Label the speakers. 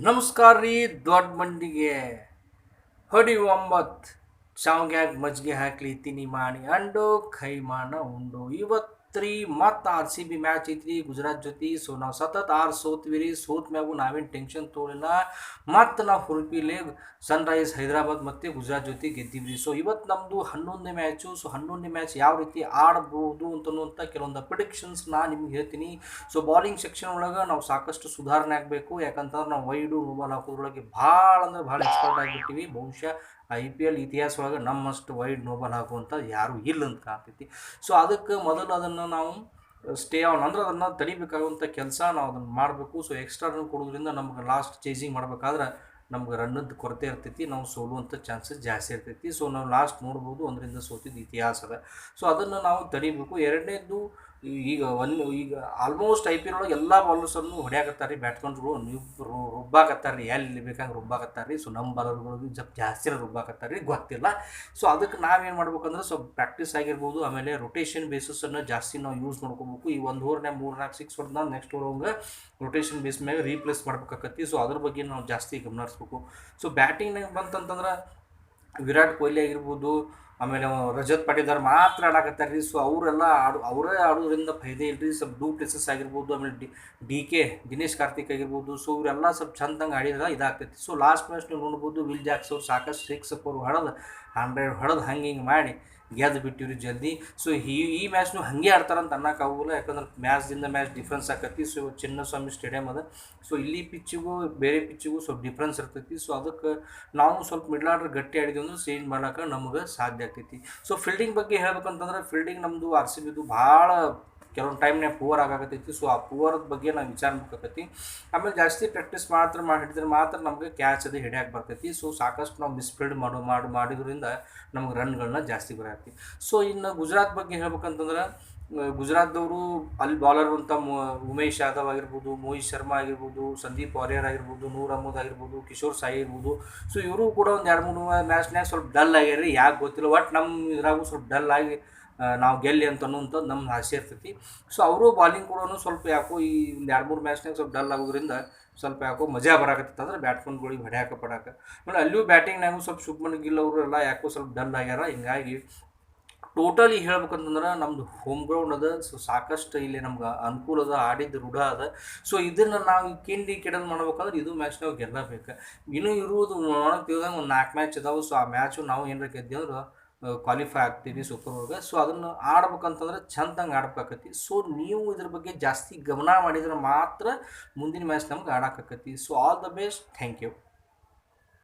Speaker 1: ನಮಸ್ಕಾರ ರೀ, ದೊಡ್ಡ ಮಂಡಿಗೆ. ಹೊಡಿ ಒಂಬತ್ತು ಶಾವ್ಗ್ಯಾಗ ಮಜ್ಜಿಗೆ ಹಾಕ್ಲಿ ತಿನಿ ಮಾಡಿ ಅಂಡು ಖೈಮಾನ ಉಂಡು. ಇವತ್ತು ರೀ ಮತ್ತು ಆರ್ ಸಿ ಬಿ ಮ್ಯಾಚ್ ಐತ್ರಿ. ಗುಜರಾತ್ ಜೊತೆ. ಸೊ ನಾವು ಸತತ್ ಆರು ಸೋತ್ವಿ ರೀ ಸೋತ್ ಮ್ಯಾಗು ನಾವೇನು ಟೆನ್ಷನ್ ತೊಗೊಳಿಲ್ಲ ಮತ್ತು ನಾವು ಹುರುಪಿಲೆ ಸನ್ರೈಸ್ ಹೈದರಾಬಾದ್ ಮತ್ತು ಗುಜರಾತ್ ಜೊತೆ ಗೆದ್ದಿದ್ವಿ ಸೊ ಇವತ್ತು ನಮ್ಮದು ಹನ್ನೊಂದನೇ ಮ್ಯಾಚು. ಸೊ ಹನ್ನೊಂದನೇ ಮ್ಯಾಚ್ ಯಾವ ರೀತಿ ಆಡ್ಬೋದು ಅಂತನ್ನುವಂಥ ಕೆಲವೊಂದು ಪ್ರಿಡಿಕ್ಷನ್ಸ್ ನಾನು ನಿಮ್ಗೆ ಹೇಳ್ತೀನಿ. ಸೊ ಬಾಲಿಂಗ್ ಸೆಕ್ಷನ್ ಒಳಗೆ ನಾವು ಸಾಕಷ್ಟು ಸುಧಾರಣೆ ಆಗಬೇಕು. ಯಾಕಂತಂದ್ರೆ ನಾವು ವೈಡು ನೋಬಾಲ್ ಹಾಕೋದ್ರೊಳಗೆ ಭಾಳ ಅಂದ್ರೆ ಭಾಳ ಎಕ್ಸ್ಪರ್ಟ್ ಆಗಿಬಿಟ್ಟಿವಿ. ಬಹುಶಃ ಐ ಪಿ ಎಲ್ ಇತಿಹಾಸ ಒಳಗೆ ನಮ್ಮಷ್ಟು ವೈಡ್ ನೋಬಲ್ ಹಾಕುವಂಥ ಯಾರೂ ಇಲ್ಲ ಅಂತ ಕಾಣ್ತೈತಿ. ಸೊ ಅದಕ್ಕೆ ಮೊದಲು ಅದನ್ನು ನಾವು ಸ್ಟೇ ಆನ್ ಅಂದ್ರೆ ಅದನ್ನು ತಡಿಬೇಕಾಗುವಂಥ ಕೆಲಸ ನಾವು ಅದನ್ನು ಮಾಡಬೇಕು. ಸೊ ಎಕ್ಸ್ಟ್ರಾ ರನ್ ಕೊಡೋದ್ರಿಂದ ನಮ್ಗೆ ಲಾಸ್ಟ್ ಚೇಸಿಂಗ್ ಮಾಡ್ಬೇಕಾದ್ರೆ ನಮ್ಗೆ ರನ್ನದ್ದು ಕೊರತೆ ಇರ್ತೈತಿ, ನಾವು ಸೋಲುವಂಥ ಚಾನ್ಸಸ್ ಜಾಸ್ತಿ ಇರ್ತೈತಿ. ಸೊ ನಾವು ಲಾಸ್ಟ್ ನೋಡ್ಬೋದು, ಒಂದರಿಂದ ಸೋತಿದ್ದು ಇತಿಹಾಸ ಅದ ಸೊ ಅದನ್ನು ನಾವು ತಡಿಬೇಕು. ಎರಡನೇದು ಈಗ ಒಂದು ಈಗ ಆಲ್ಮೋಸ್ಟ್ ಐ ಪಿ ಎಲ್ ಒಳಗೆ ಎಲ್ಲ ಬಾಲರ್ಸನ್ನು ಹೊಡ್ಯಾಕತ್ತಾರೆ ರೀ ಬ್ಯಾಟ್ಸ್ಮನ್ಗಳು ರುಬ್ಬಾಕತ್ತಾರೆ ಎಲ್ಲಿ ಬೇಕಾಗಿ ರುಬ್ಬಾಕತ್ತಾರೆ ರೀ ಸೊ ನಮ್ಮ ಬಾಲರ್ಗಳು ಜಪ್ ಜಾಸ್ತಿ ರುಬ್ಬಾಕತ್ತಾರೆ ರೀ ಗೊತ್ತಿಲ್ಲ. ಸೊ ಅದಕ್ಕೆ ನಾವೇನು ಮಾಡ್ಬೇಕಂದ್ರೆ ಸ್ವಲ್ಪ ಪ್ರಾಕ್ಟೀಸ್ ಆಗಿರ್ಬೋದು. ಆಮೇಲೆ ರೊಟೇಷನ್ ಬೇಸಸನ್ನು ಜಾಸ್ತಿ ನಾವು ಯೂಸ್ ಮಾಡ್ಕೋಬೇಕು. ಈ ಒಂದು ಓವರ್ನೇ ಮೂರು ನಾಲ್ಕು ಸಿಕ್ಸ್ ಹೊಡೆದ ನೆಕ್ಸ್ಟ್ ಓವರ್ ರೊಟೇಷನ್ ಬೇಸ್ ಮ್ಯಾಗ ರೀಪ್ಲೇಸ್ ಮಾಡ್ಬೇಕಾಕತ್ತಿ. ಸೊ ಅದ್ರ ಬಗ್ಗೆ ನಾವು ಜಾಸ್ತಿ ಗಮನ ಹರಿಸ್ಬೇಕು ಸೊ ಬ್ಯಾಟಿಂಗ್ನಾಗ ಬಂತಂತಂದ್ರೆ ವಿರಾಟ್ ಕೊಹ್ಲಿ ಆಗಿರ್ಬೋದು ಆಮೇಲೆ ರಜತ್ ಪಾಟೀದಾರ್ ಮಾತ್ರ ಆಡಾಕತ್ತಾರೆ ರೀ. ಸೊ ಅವರೆಲ್ಲ ಆಡು, ಅವರೇ ಆಡೋದ್ರಿಂದ ಫೈದೆ ಇಲ್ರಿ. ಸ್ವಲ್ಪ ಡೂ ಪ್ಲೇಸಸ್ ಆಗಿರ್ಬೋದು, ಆಮೇಲೆ D D K, Dinesh Karthik ಆಗಿರ್ಬೋದು. ಸೊ ಇವರೆಲ್ಲ ಸ್ವಲ್ಪ ಚಂದಂಗೆ ಆಡಿದ್ರೆ ಇದಾಗ್ತೈತಿ. ಸೊ ಲಾಸ್ಟ್ ಮ್ಯಾಚ್ ನೀವು ನೋಡ್ಬೋದು, ವಿಲ್ ಜಾಕ್ಸ್ ಅವ್ರು ಸಾಕಷ್ಟು ಸಿಕ್ಸ್ ಅವ್ರು ಹೊಡೆದು ಹಂಡ್ರೆಡ್ ಹೊಡೆದು ಹಂಗೆ ಹಿಂಗೆ ಮಾಡಿ ಗೆದ್ದು ಬಿಟ್ಟಿವ್ರಿ ಜಲ್ದಿ. ಸೊ ಈ ಈ ಮ್ಯಾಚ್ನು ಹಾಗೆ ಆಡ್ತಾರಂತ ಅನ್ನೋಕ್ಕಾಗೋಲ್ಲ ಯಾಕಂದ್ರೆ ಮ್ಯಾಚ್ದಿಂದ ಮ್ಯಾಚ್ ಡಿಫ್ರೆನ್ಸ್ ಆಕತಿ. ಸೊ ಚಿನ್ನಸ್ವಾಮಿ ಸ್ಟೇಡಿಯಮ್ ಅದ. ಸೊ ಇಲ್ಲಿ ಪಿಚ್ಚಿಗೂ ಬೇರೆ ಪಿಚ್ಚಿಗೂ ಸ್ವಲ್ಪ ಡಿಫ್ರೆನ್ಸ್ ಇರ್ತೈತಿ. ಸೊ ಅದಕ್ಕೆ ನಾವು ಸ್ವಲ್ಪ ಮಿಡ್ಲ್ ಆರ್ಡರ್ ಗಟ್ಟಿ ಆಡಿದ್ವಿ ಅಂದ್ರೆ ಚೇಂಜ್ ಮಾಡೋಕೆ ನಮ್ಗೆ ಸಾಧ್ಯ ಆಗ್ತೈತಿ ಸೊ ಫೀಲ್ಡಿಂಗ್ ಬಗ್ಗೆ ಹೇಳ್ಬೇಕಂತಂದ್ರೆ ಫೀಲ್ಡಿಂಗ್ ನಮ್ಮದು ಆರ್ ಸಿ ಬಿದು ಭಾಳ ಕೆಲವೊಂದು ಟೈಮ್ನಾಗ ಪೂವರ್ ಆಗಾಕತ್ತೈತಿ. ಸೊ ಆ ಪೂವರದ ಬಗ್ಗೆ ನಾವು ವಿಚಾರ ಮಾಡ್ಬೇಕೈತಿ ಆಮೇಲೆ ಜಾಸ್ತಿ ಪ್ರಾಕ್ಟೀಸ್ ಮಾತ್ರ ಹಿಡಿದ್ರೆ ಮಾತ್ರ ನಮಗೆ ಕ್ಯಾಚ್ ಅದು ಹಿಡಿಯಕ್ಕೆ ಬರ್ತೈತಿ. ಸೊ ಸಾಕಷ್ಟು ನಾವು ಮಿಸ್ಫೀಲ್ಡ್ ಮಾಡೋ, ಮಾಡಿ, ಮಾಡಿದ್ರಿಂದ ನಮ್ಗೆ ರನ್ಗಳನ್ನ ಜಾಸ್ತಿ ಬರತ್ತೆ ಸೊ ಇನ್ನು ಗುಜರಾತ್ ಬಗ್ಗೆ ಹೇಳ್ಬೇಕಂತಂದ್ರೆ ಗುಜರಾತ್ದವರು ಅಲ್ಲಿ ಬಾಲರ್ ಅಂತ ಉಮೇಶ್ ಯಾದವ್ ಆಗಿರ್ಬೋದು, ಮೋಹಿತ್ ಶರ್ಮಾ ಆಗಿರ್ಬೋದು, ಸಂದೀಪ್ ವಾರಿಯರ್ ಆಗಿರ್ಬೋದು, ನೂರ್ ಅಹಮದ್ ಆಗಿರ್ಬೋದು, ಕಿಶೋರ್ ಸಾಯಿ ಇರ್ಬೋದು ಸೊ ಇವರು ಕೂಡ ಒಂದು ಎರಡು, ಮೂರು ಮ್ಯಾಚ್ನ್ಯಾಗ ಸ್ವಲ್ಪ ಡಲ್ ಆಗ್ಯಾರ ಯಾಕೆ ಗೊತ್ತಿಲ್ಲ. ಒಟ್ಟು ನಮ್ಮ ಇದ್ರಾಗೂ ಸ್ವಲ್ಪ ಡಲ್ ಆಗಿ ನಾವು ಗೆಲ್ಲಿ ಅಂತ ಅನ್ನುವಂಥದ್ದು ನಮ್ಮ ಆಸೆ ಇರ್ತೈತಿ. ಸೊ ಅವರು ಬಾಲಿಂಗ್ ಕೂಡ ಸ್ವಲ್ಪ ಯಾಕೋ ಈ ಒಂದು ಎರಡು ಮೂರು ಮ್ಯಾಚ್ನಾಗ ಸ್ವಲ್ಪ ಡಲ್ ಆಗೋದ್ರಿಂದ ಸ್ವಲ್ಪ ಯಾಕೋ ಮಜಾ ಬರಾಕತ್ತಿತ್ತು ಅಂದ್ರೆ ಬ್ಯಾಟ್ಸ್ಮನ್ಗಳಿಗೆ ಹೊಡ್ಯಾಕ ಪಡಾಕ ಆಮೇಲೆ ಅಲ್ಲಿಯೂ ಬ್ಯಾಟಿಂಗ್ನಾಗೂ ಸ್ವಲ್ಪ ಶುಭ್ಮನ್ ಗಿಲ್ ಅವರು ಎಲ್ಲ ಯಾಕೋ ಸ್ವಲ್ಪ ಡಲ್ ಆಗ್ಯಾರ. ಹಿಂಗಾಗಿ ಟೋಟಲಿ ಹೇಳ್ಬೇಕಂತಂದ್ರೆ ನಮ್ದು ಹೋಮ್ ಗ್ರೌಂಡ್ ಅದ ಸೊ ಸಾಕಷ್ಟು ಇಲ್ಲಿ ನಮ್ಗೆ ಅನುಕೂಲ ಅದ, ಆಡಿದ್ದು ರೂಢ ಅದ. ಸೊ ಇದನ್ನು ನಾವು ಕಿಂಡಿ ಕೆಡಲ್ ಮಾಡ್ಬೇಕಂದ್ರೆ ಇದು ಮ್ಯಾಚ್ ನಾವು ಗೆಲ್ಲಬೇಕು. ಇನ್ನೂ ಇರುವುದು ನೋಡೋಕೆ ಒಂದು ನಾಲ್ಕು ಮ್ಯಾಚ್ ಇದಾವೆ ಸೊ ಆ ಮ್ಯಾಚು ನಾವು ಏನಾರ ಗೆದ್ದಿ ಕ್ವಾಲಿಫೈ ಆಗ್ತೀವಿ ಸೂಪರ್ ಒಳಗೆ ಸೊ ಅದನ್ನು ಆಡ್ಬೇಕಂತಂದ್ರೆ ಚಂದಂಗೆ ಆಡ್ಬೇಕಾಕತಿ. ಸೊ ನೀವು ಇದ್ರ ಬಗ್ಗೆ ಜಾಸ್ತಿ ಗಮನ ಮಾಡಿದ್ರೆ ಮಾತ್ರ ಮುಂದಿನ ಮ್ಯಾಚ್ ನಮ್ಗೆ ಆಡೋಕ್ಕಾಕತಿ. So all the best thank you